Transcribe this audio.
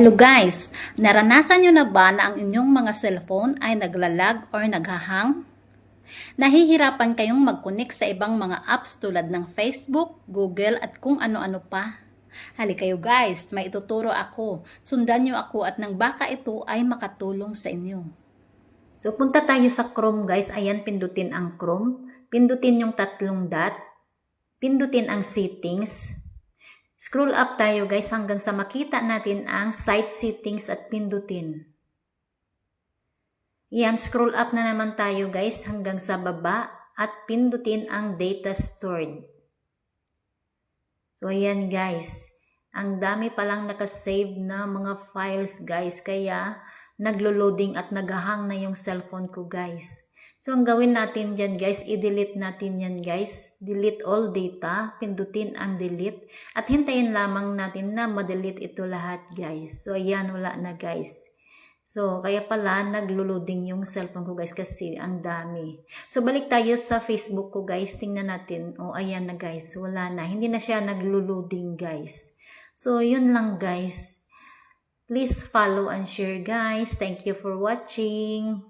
Hello guys! Naranasan nyo na ba na ang inyong mga cellphone ay naglalag or naghahang? Nahihirapan kayong mag-connect sa ibang mga apps tulad ng Facebook, Google at kung ano-ano pa? Hali kayo guys, may ituturo ako. Sundan nyo ako at nang baka ito ay makatulong sa inyo. So punta tayo sa Chrome guys. Ayan, pindutin ang Chrome. Pindutin yung tatlong dot. Pindutin ang settings. Scroll up tayo guys hanggang sa makita natin ang site settings at pindutin. Yan, scroll up na naman tayo guys hanggang sa baba at pindutin ang data stored. So ayan guys, ang dami palang nakasave na mga files guys kaya naglo-loading at naghahang na yung cellphone ko guys. So, ang gawin natin dyan, guys, i-delete natin yan, guys. Delete all data, pindutin ang delete, at hintayin lamang natin na ma-delete ito lahat, guys. So, ayan, wala na, guys. So, kaya pala, naglo-loading yung cellphone ko, guys, kasi ang dami. So, balik tayo sa Facebook ko, guys. Tingnan natin. O, ayan na, guys. Wala na. Hindi na siya naglo-loading, guys. So, yun lang, guys. Please follow and share, guys. Thank you for watching.